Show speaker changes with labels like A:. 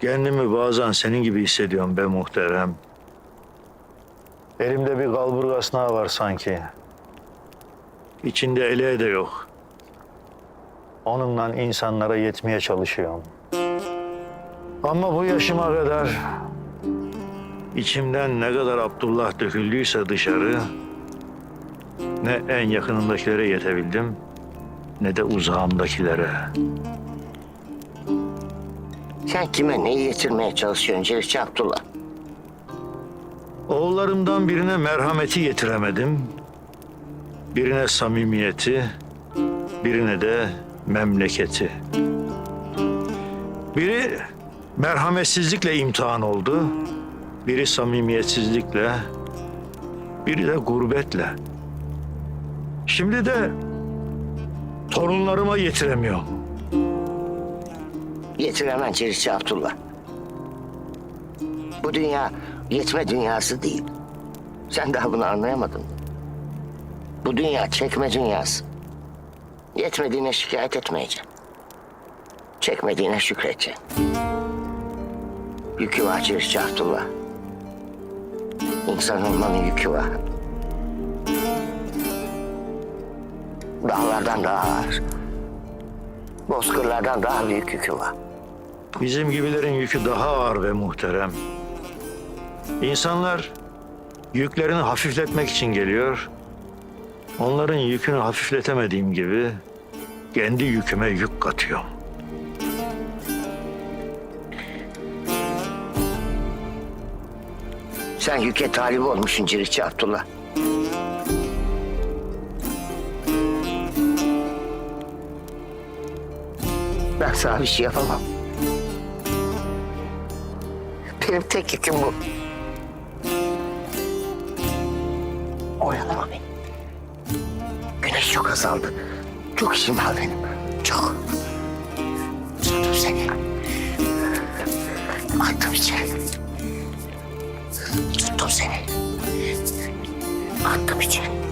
A: Kendimi bazen senin gibi hissediyorum be muhterem. Elimde bir kalburga sınağı var sanki. İçinde eleği de yok. Onunla insanlara yetmeye çalışıyorum. Ama bu yaşıma kadar içimden ne kadar Abdullah döküldüyse dışarı ne en yakınımdakilere yetebildim ne de uzağımdakilere.
B: Sen kime neyi getirmeye çalışıyorsun Celil Abdullah?
A: Oğullarımdan birine merhameti getiremedim. Birine samimiyeti, birine de memleketi. Biri merhametsizlikle imtihan oldu. Biri samimiyetsizlikle, biri de gurbetle. Şimdi de torunlarıma getiremiyorum.
B: Getiremem Celil Abdullah. Bu dünya yetme dünyası değil. Sen daha bunu anlayamadın? Bu dünya çekme dünyası. Yetmediğine şikayet etmeyeceksin. Çekmediğine şükredeceksin. Yükü var Celil Abdullah. İnsan olmanın yükü var. Dağlardan daha ağır. Bozkırlardan daha büyük yükü var.
A: Bizim gibilerin yükü daha ağır ve muhterem. İnsanlar yüklerini hafifletmek için geliyor. Onların yükünü hafifletemediğim gibi kendi yüküme yük katıyorum.
B: Sen yüke talip olmuşsun Ciritçi Abdullah. Ben sana bir şey yapamam. Benim tek yüküm bu. Oyalama beni. Güneş çok azaldı. Çok işim var benim. Çok. Tuttum seni. Attım içeri. Tuttum seni. Attım içeri.